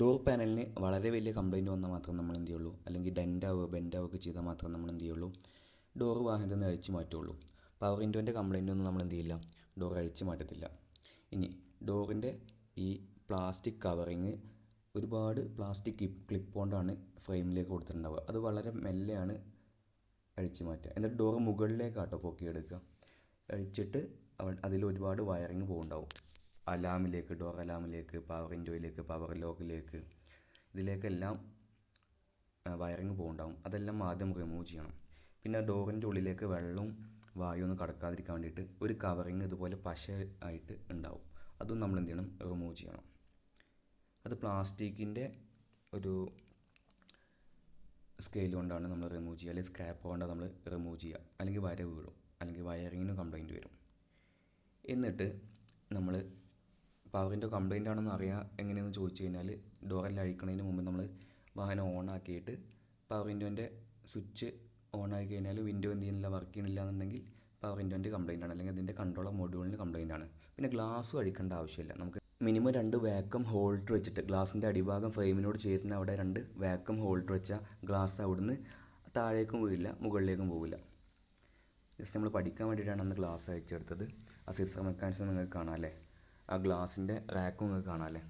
Door പാനലിന് വളരെ വലിയ complaint വന്നാൽ മാത്രം നമ്മൾ എന്ത് ചെയ്യുള്ളൂ? അല്ലെങ്കിൽ ഡെൻഡാവുക ആവുക ബെൻഡ് ആവുകയൊക്കെ ചെയ്താൽ മാത്രം നമ്മൾ എന്ത് ചെയ്യുള്ളൂ? ഡോർ വാഹനത്തിൽ നിന്ന് അഴിച്ചു മാറ്റുള്ളൂ പവർ വിൻഡോന്റെ കംപ്ലൈന്റ് ഒന്നും നമ്മൾ എന്ത് ചെയ്യില്ല? ഡോർ അഴിച്ച് മാറ്റത്തില്ല. ഇനി ഡോറിന്റെ ഈ പ്ലാസ്റ്റിക് കവറിങ് ഒരുപാട് പ്ലാസ്റ്റിക് ക്ലിപ്പ് കൊണ്ടാണ് ഫ്രെയിമിലേക്ക് കൊടുത്തിട്ടുണ്ടാവുക. അത് വളരെ മെല്ലെയാണ് അഴിച്ചു മാറ്റുക. എന്നിട്ട് ഡോർ മുകളിലേക്കാട്ടോ പൊക്കിയെടുക്കുക. അഴിച്ചിട്ട് അതിൽ ഒരുപാട് വയറിങ് പോകുന്നുണ്ടാവും. അലാമിലേക്ക് ഡോർ അലാമിലേക്ക് പവർ വിൻഡോയിലേക്ക് പവർ ലോക്കിലേക്ക് ഇതിലേക്കെല്ലാം വയറിങ് പോകുന്നുണ്ടാവും അതെല്ലാം ആദ്യം റിമൂവ് ചെയ്യണം. പിന്നെ ഡോറിന്റെ ഉള്ളിലേക്ക് വെള്ളവും വായുവും ഒന്നും കടക്കാതിരിക്കാൻ വേണ്ടിയിട്ട് ഒരു കവറിങ് ഇതുപോലെ പശ ആയിട്ട് ഉണ്ടാവും. അതും നമ്മൾ എന്ത് ചെയ്യണം? റിമൂവ് ചെയ്യണം. അത് പ്ലാസ്റ്റിക്കിന്റെ ഒരു സ്കെയിൽ കൊണ്ടാണ് നമ്മൾ റിമൂവ് ചെയ്യുക. അല്ലെങ്കിൽ സ്ക്രാപ്പ് കൊണ്ടാണ് നമ്മൾ റിമൂവ് ചെയ്യുക. അല്ലെങ്കിൽ വര വീഴും. അല്ലെങ്കിൽ വയറിങ്ങിന് കംപ്ലൈന്റ് വരും. എന്നിട്ട് നമ്മൾ പവറിന്റെ കംപ്ലൈന്റ് ആണെന്ന് അറിയാം എങ്ങനെയെന്ന് ചോദിച്ചു കഴിഞ്ഞാൽ ഡോറെല്ലാം അഴിക്കുന്നതിന് മുമ്പ് നമ്മൾ വാഹനം ഓൺ ആക്കിയിട്ട് പവർ വിൻഡോന്റെ സ്വിച്ച് ഓൺ ആക്കി കഴിഞ്ഞാൽ വിൻഡോ എന്ത് ചെയ്യുന്നില്ല വർക്ക് ചെയ്യണില്ല എന്നുണ്ടെങ്കിൽ പവർ വിൻഡോന്റെ കംപ്ലൈന്റ് ആണ്. അല്ലെങ്കിൽ അതിന്റെ കൺട്രോളർ മൊഡ്യൂളിന് കംപ്ലൈന്റ് ആണ്. പിന്നെ ഗ്ലാസ് അഴിക്കേണ്ട ആവശ്യമില്ല. നമുക്ക് മിനിമം രണ്ട് വാക്കം ഹോൾഡർ വെച്ചിട്ട് ഗ്ലാസിന്റെ അടിഭാഗം ഫ്രെയിമിനോട് ചേരുന്ന അവിടെ രണ്ട് വാക്കം ഹോൾഡർ വെച്ചാൽ ഗ്ലാസ് അവിടുന്ന് താഴേക്കും വീഴില്ല മുകളിലേക്കും പോവില്ല. ജസ്റ്റ് നമ്മൾ പഠിക്കാൻ വേണ്ടിയിട്ടാണ് അന്ന് ഗ്ലാസ് അയച്ചെടുത്തത്. ആ സിസ്റ്റർ മെക്കാനിസം നിങ്ങൾക്ക് കാണാം അല്ലേ? ആ ഗ്ലാസിന്റെ റാക്കും നിങ്ങൾക്ക് കാണാം അല്ലേ?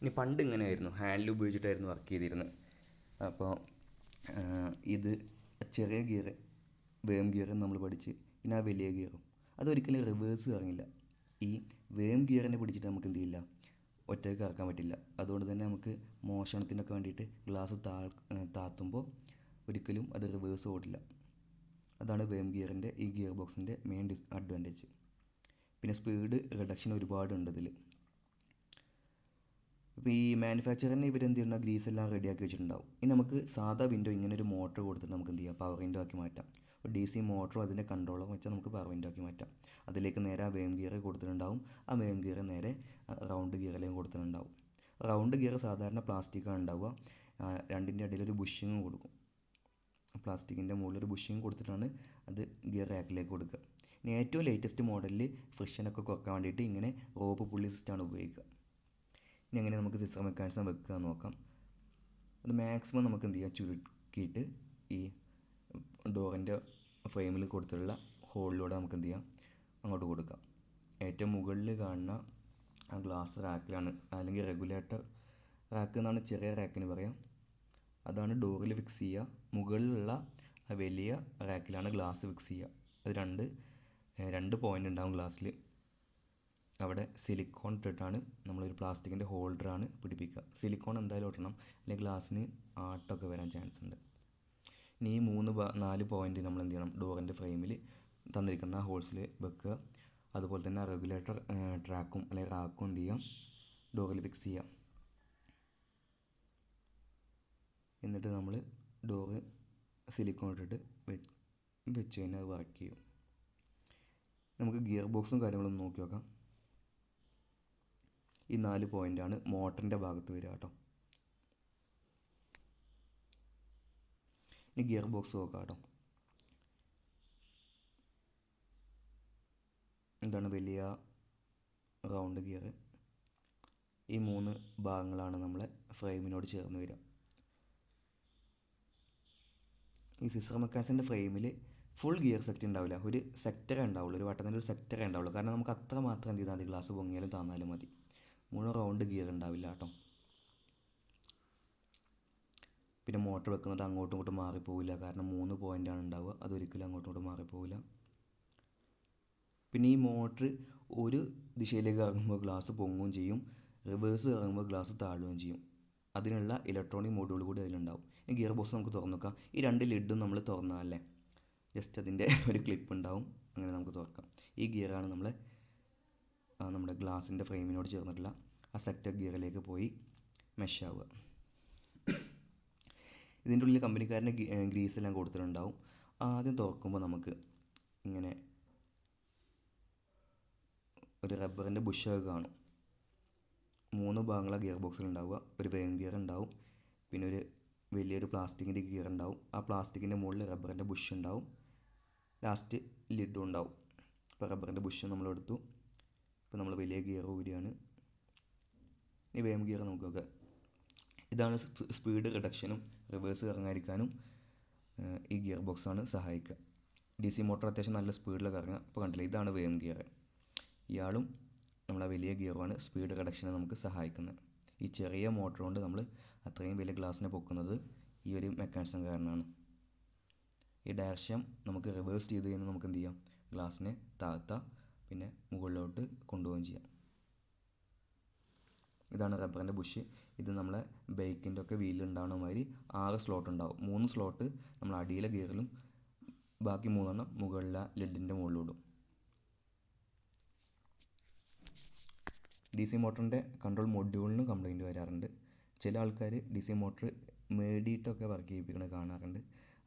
ഇനി പണ്ട് ഇങ്ങനെയായിരുന്നു. ഹാൻഡിൽ ഉപയോഗിച്ചിട്ടായിരുന്നു വർക്ക് ചെയ്തിരുന്നത്. അപ്പോൾ ഇത് ചെറിയ ഗിയർ വേം ഗിയർ നമ്മൾ പഠിച്ച് പിന്നെ ആ വലിയ ഗിയറും അതൊരിക്കലും റിവേഴ്സ് കറങ്ങില്ല ഈ വേം ഗിയറിനെ പിടിച്ചിട്ട് നമുക്ക് എന്ത് ചെയ്യില്ല ഒറ്റയ്ക്ക് കറക്കാൻ പറ്റില്ല. അതുകൊണ്ട് തന്നെ നമുക്ക് മോഷണത്തിനൊക്കെ വേണ്ടിയിട്ട് ഗ്ലാസ് താ താത്തുമ്പോൾ ഒരിക്കലും അത് റിവേഴ്സ് ഓടില്ല. അതാണ് വേം ഗിയറിന്റെ ഈ ഗിയർ ബോക്സിന്റെ മെയിൻ ഡിസ് അഡ്വാന്റേജ് പിന്നെ സ്പീഡ് റിഡക്ഷൻ ഒരുപാടുണ്ട് ഇതിൽ അപ്പോൾ ഈ മാനുഫാക്ചറിന് ഇവർ എന്ത് ചെയ്യുന്ന ഗ്രീസ് എല്ലാം റെഡിയാക്കി വെച്ചിട്ടുണ്ടാവും. ഇനി നമുക്ക് സാധാ വിൻഡോ ഇങ്ങനെ ഒരു മോട്ടർ കൊടുത്തിട്ട് നമുക്ക് എന്ത് ചെയ്യാം? പവർ വിൻഡോ ആക്കി മാറ്റാം. അപ്പോൾ ഡി സി മോട്ടറും അതിന്റെ കൺട്രോളും വെച്ചാൽ നമുക്ക് പവർ വിൻഡോ ആക്കി മാറ്റാം. അതിലേക്ക് നേരെ ആ വേം ഗിയർ കൊടുത്തിട്ടുണ്ടാവും. ആ വേം ഗിയർ നേരെ റൗണ്ട് ഗിയറിലേക്ക് കൊടുത്തിട്ടുണ്ടാവും. റൗണ്ട് ഗിയർ സാധാരണ പ്ലാസ്റ്റിക്കാണ് ഉണ്ടാവുക. രണ്ടിന്റെ ഇടയിൽ ഒരു ബുഷിങ് കൊടുക്കും. പ്ലാസ്റ്റിക്കിന്റെ മുകളിൽ ഒരു ബുഷിങ് കൊടുത്തിട്ടാണ് അത് ഗിയർ റാക്കിലേക്ക് കൊടുക്കുക. ഏറ്റവും ലേറ്റസ്റ്റ് മോഡലിൽ ഫ്രിക്ഷനൊക്കെ കുറയ്ക്കാൻ വേണ്ടിയിട്ട് ഇങ്ങനെ റോബ് പുള്ളി സിസ്റ്റമാണ് ഉപയോഗിക്കുക. ഇനി അങ്ങനെ നമുക്ക് സിസ്റ്റർ മെക്കാനിസം വെക്കുക നോക്കാം. അത് മാക്സിമം നമുക്ക് എന്ത് ചെയ്യാം? ചുരുക്കിയിട്ട് ഈ ഡോറിന്റെ ഫ്രെയിമിൽ കൊടുത്തിട്ടുള്ള ഹോളിലൂടെ നമുക്ക് എന്ത് ചെയ്യാം? അങ്ങോട്ട് കൊടുക്കാം. ഏറ്റവും മുകളിൽ കാണുന്ന ആ ഗ്ലാസ് റാക്കിലാണ് അല്ലെങ്കിൽ റെഗുലേറ്റർ റാക്ക് എന്നാണ് ചെറിയ റാക്കിന് പറയാം. അതാണ് ഡോറിൽ ഫിക്സ് ചെയ്യുക. മുകളിലുള്ള ആ വലിയ റാക്കിലാണ് ഗ്ലാസ് ഫിക്സ് ചെയ്യുക. അത് രണ്ട് രണ്ട് പോയിന്റ് ഉണ്ടാവും ഗ്ലാസ്സിൽ അവിടെ സിലിക്കോൺ ഇട്ടിട്ടാണ് നമ്മളൊരു പ്ലാസ്റ്റിക്കിന്റെ ഹോൾഡറാണ് പിടിപ്പിക്കുക. സിലിക്കോൺ എന്തായാലും ഇടണം അല്ലെങ്കിൽ ഗ്ലാസ്സിന് ആട്ടമൊക്കെ വരാൻ ചാൻസ് ഉണ്ട്. ഇനി ഈ മൂന്ന് നാല് പോയിന്റ് നമ്മൾ എന്ത് ചെയ്യണം? ഡോറിന്റെ ഫ്രെയിമിൽ തന്നിരിക്കുന്ന ഹോൾസിൽ വെക്കുക. അതുപോലെ തന്നെ റെഗുലേറ്റർ ട്രാക്കും അല്ലെങ്കിൽ റാക്കും എന്ത് ചെയ്യാം? ഡോറിൽ ഫിക്സ് ചെയ്യാം. എന്നിട്ട് നമ്മൾ ഡോറ് സിലിക്കോൺ ഇട്ടിട്ട് വെച്ച് കഴിഞ്ഞാൽ അത് വർക്ക് ചെയ്യും. നമുക്ക് ഗിയർ ബോക്സും കാര്യങ്ങളൊന്നും നോക്കി നോക്കാം. ഈ നാല് പോയിന്റാണ് മോട്ടറിന്റെ ഭാഗത്ത് വരിക കേട്ടോ. ഇനി ഗിയർ ബോക്സ് നോക്കാം കേട്ടോ. എന്താണ് വലിയ റൗണ്ട് ഗിയർ. ഈ മൂന്ന് ഭാഗങ്ങളാണ് നമ്മളെ ഫ്രെയിമിനോട് ചേർന്ന് വരിക. ഈ സിസ്റ്റർ മെക്കാൻസിന്റെ ഫ്രെയിമിൽ ഫുൾ ഗിയർ സെക്റ്റ് ഉണ്ടാവില്ല ഒരു സെക്ടറേ ഉണ്ടാവുള്ളൂ ഒരു വട്ടത്തിന്റെ ഒരു സെക്ടറേ ഉണ്ടാവുള്ളൂ കാരണം നമുക്ക് അത്ര മാത്രം എന്ത് ചെയ്താൽ മതി? ഗ്ലാസ് പൊങ്ങിയാലും താന്നാലും മതി. മൂന്ന് റൗണ്ട് ഗിയർ ഉണ്ടാവില്ല കേട്ടോ. പിന്നെ മോട്ടർ വെക്കുന്നത് അങ്ങോട്ടും ഇങ്ങോട്ടും മാറിപ്പോവില്ല. കാരണം മൂന്ന് പോയിന്റാണ് ഉണ്ടാവുക അതൊരിക്കലും അങ്ങോട്ടും ഇങ്ങോട്ടും മാറിപ്പോവില്ല. പിന്നെ ഈ മോട്ടർ ഒരു ദിശയിലേക്ക് ഇറങ്ങുമ്പോൾ ഗ്ലാസ് പൊങ്ങുകയും ചെയ്യും. റിവേഴ്സ് ഇറങ്ങുമ്പോൾ ഗ്ലാസ് താഴുകയും ചെയ്യും. അതിനുള്ള ഇലക്ട്രോണിക് മോഡ്യൂൾ കൂടി അതിലുണ്ടാവും. ഗിയർ ബോക്സ് നമുക്ക് തുറന്നു നോക്കാം. ഈ രണ്ട് ലിഡും നമ്മൾ തുറന്നാലേ ജസ്റ്റ് അതിന്റെ ഒരു ക്ലിപ്പ് ഉണ്ടാവും. അങ്ങനെ നമുക്ക് തുറക്കാം. ഈ ഗിയറാണ് നമ്മൾ നമ്മുടെ ഗ്ലാസിന്റെ ഫ്രെയിമിനോട് ചേർന്നിട്ടുള്ള ആ സെക്ടർ ഗിയറിലേക്ക് പോയി മെഷാവുക ഇതിന്റെ ഉള്ളിൽ കമ്പനിക്കാരന്റെ ഗ്രീസ് എല്ലാം കൊടുത്തിട്ടുണ്ടാവും. ആദ്യം തുറക്കുമ്പോൾ നമുക്ക് ഇങ്ങനെ ഒരു റബ്ബറിന്റെ ബുഷൊക്കെ കാണും. മൂന്ന് ഭാഗങ്ങളാണ് ഗിയർ ബോക്സിൽ ഉണ്ടാവുക. ഒരു വേം ഗിയർ ഉണ്ടാവും. പിന്നെ ഒരു വലിയൊരു പ്ലാസ്റ്റിക്കിന്റെ ഗിയർ ഉണ്ടാവും. ആ പ്ലാസ്റ്റിക്കിന്റെ മുകളിൽ റബ്ബറിന്റെ ബുഷ് ഉണ്ടാവും. ലാസ്റ്റ് ലിഡും ഉണ്ടാവും. ഇപ്പോൾ റബ്ബറിന്റെ ബുഷ് നമ്മൾ എടുത്തു. ഇപ്പോൾ നമ്മൾ വലിയ ഗിയർ ഊരിയാണ്. ഇനി വേം ഗിയർ നമുക്ക് നോക്കാം ഇതാണ് സ്പീഡ് റിഡക്ഷനും റിവേഴ്സ് കറങ്ങാതിരിക്കാനും ഈ ഗിയർ ബോക്സാണ് സഹായിക്കുക. ഡി സി മോട്ടോർ അത്യാവശ്യം നല്ല സ്പീഡിൽ കറങ്ങുക. ഇപ്പോൾ കണ്ടില്ലേ? ഇതാണ് വേം ഗിയർ. ഇയാളും നമ്മളെ വലിയ ഗിയറുമാണ് സ്പീഡ് റിഡക്ഷനെ നമുക്ക് സഹായിക്കുന്നത്. ഈ ചെറിയ മോട്ടർ കൊണ്ട് നമ്മൾ അത്രയും വലിയ ഗ്ലാസ്സിനെ പൊക്കുന്നത് ഈ ഒരു മെക്കാനിസം കാരണമാണ് ഈ ഡയറക്ഷൻ നമുക്ക് റിവേഴ്സ് ചെയ്ത് കഴിഞ്ഞാൽ നമുക്ക് എന്ത് ചെയ്യാം? ഗ്ലാസ്സിനെ താഴ്ത്ത പിന്നെ മുകളിലോട്ട് കൊണ്ടുപോവുകയും ചെയ്യാം. ഇതാണ് റബ്ബറിന്റെ ബുഷ് ഇത് നമ്മളെ ബൈക്കിന്റെ ഒക്കെ വീലുണ്ടാവുന്ന മാതിരി ആറ് സ്ലോട്ട് ഉണ്ടാവും. മൂന്ന് സ്ലോട്ട് നമ്മൾ അടിയിലെ ഗിയറിലും ബാക്കി മൂന്നെണ്ണം മുകളിലെ ലെഡിന്റെ മുകളിലിടും ഡി സി മോട്ടറിന്റെ കൺട്രോൾ മൊഡ്യൂളിന് കംപ്ലൈന്റ് വരാറുണ്ട്. ചില ആൾക്കാർ ഡി സി മോട്ടർ മേടിയിട്ടൊക്കെ വർക്ക് ചെയ്യിപ്പിക്കുന്നത് കാണാറുണ്ട്.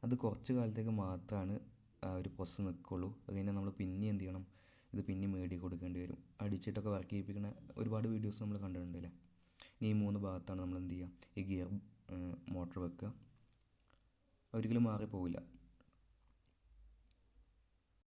അത് കുറച്ച് കാലത്തേക്ക് മാത്രമാണ് ആ ഒരു പ്രോസസ്സ് നിൽക്കുള്ളൂ അത് കഴിഞ്ഞാൽ നമ്മൾ പിന്നെ എന്ത് ചെയ്യണം? ഇത് പിന്നെ മേടി കൊടുക്കേണ്ടി വരും. അടിച്ചിട്ടൊക്കെ വർക്ക് ചെയ്യിപ്പിക്കുന്ന ഒരുപാട് വീഡിയോസ് നമ്മൾ കണ്ടിട്ടുണ്ടല്ലേ ഇനി ഈ മൂന്ന് ഭാഗത്താണ് നമ്മൾ എന്ത് ചെയ്യുക ഈ ഗിയർ മോട്ടർ വെക്കുക ഒരിക്കലും മാറിപ്പോവില്ല.